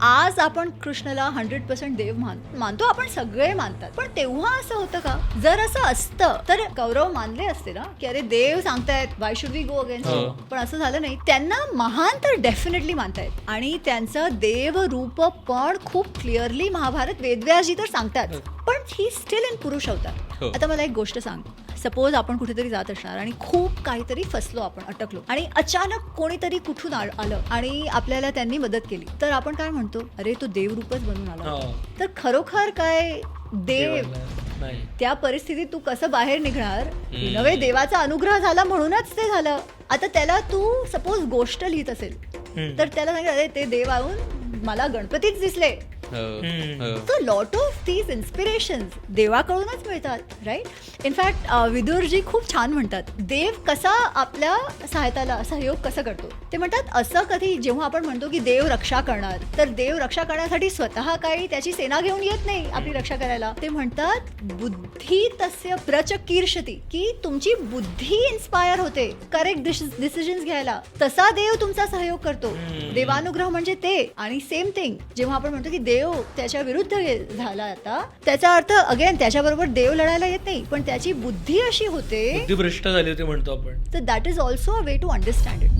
आज आपण कृष्णाला हंड्रेड पर्सेंट देव मान मानतो आपण सगळे मानतात. पण तेव्हा असं होतं का? जर असं असतं तर गौरव मानले असते ना? की अरे देव सांगतायत why should we go against हो. पण असं झालं नाही. त्यांना महान तर डेफिनेटली मानतायत. आणि त्यांचं देव रूप पण खूप क्लिअरली महाभारत वेदव्यासजी तर सांगतात. पण ही स्टील इन पुरुष अवतार. हो. आता मला एक गोष्ट सांग. सपोज आपण कुठेतरी जात असणार आणि खूप काहीतरी फसलो आपण अटकलो. आणि अचानक कोणीतरी कुठून आलं आणि आपल्याला त्यांनी मदत केली. तर आपण काय म्हणतो? अरे तो देवरूपच बनून आला. हो. तर खरोखर काय देव? त्या परिस्थितीत तू कसं बाहेर निघणार. नव्हे देवाचा अनुग्रह झाला म्हणूनच ते झालं. आता त्याला तू सपोज गोष्ट लिहित असेल. तर त्याला सांगितलं अरे ते देव आऊन मला गणपतीच दिसले. हम्म. तर लॉट ऑफ दीज इन्स्पिरेशन देवाकडूनच मिळतात राईट इनफॅक्ट विदुरजी खूप छान म्हणतात देव कसा आपल्या सहायताला सहयोग कसं करतो? ते म्हणतात असं कधी जेव्हा आपण म्हणतो की देव रक्षा करणार तर देव रक्षा करण्यासाठी स्वतः काही त्याची सेना घेऊन येत नाही आपली रक्षा करायला. ते म्हणतात बुद्धी तस्य प्रचकीर्षती की तुमची बुद्धी इन्स्पायर होते करेक्ट डिसिजन्स घ्यायला. तसा देव तुमचा सहयोग करतो. देवानुग्रह म्हणजे ते. आणि सेम थिंग जेव्हा आपण म्हणतो की देव त्याच्या विरुद्ध झाला आता. त्याचा अर्थ अगेन त्याच्याबरोबर देव लढायला येत नाही पण त्याची बुद्धी अशी होते. बुद्धिभ्रष्ट झाली होती म्हणतो आपण. तर that is also a way to understand it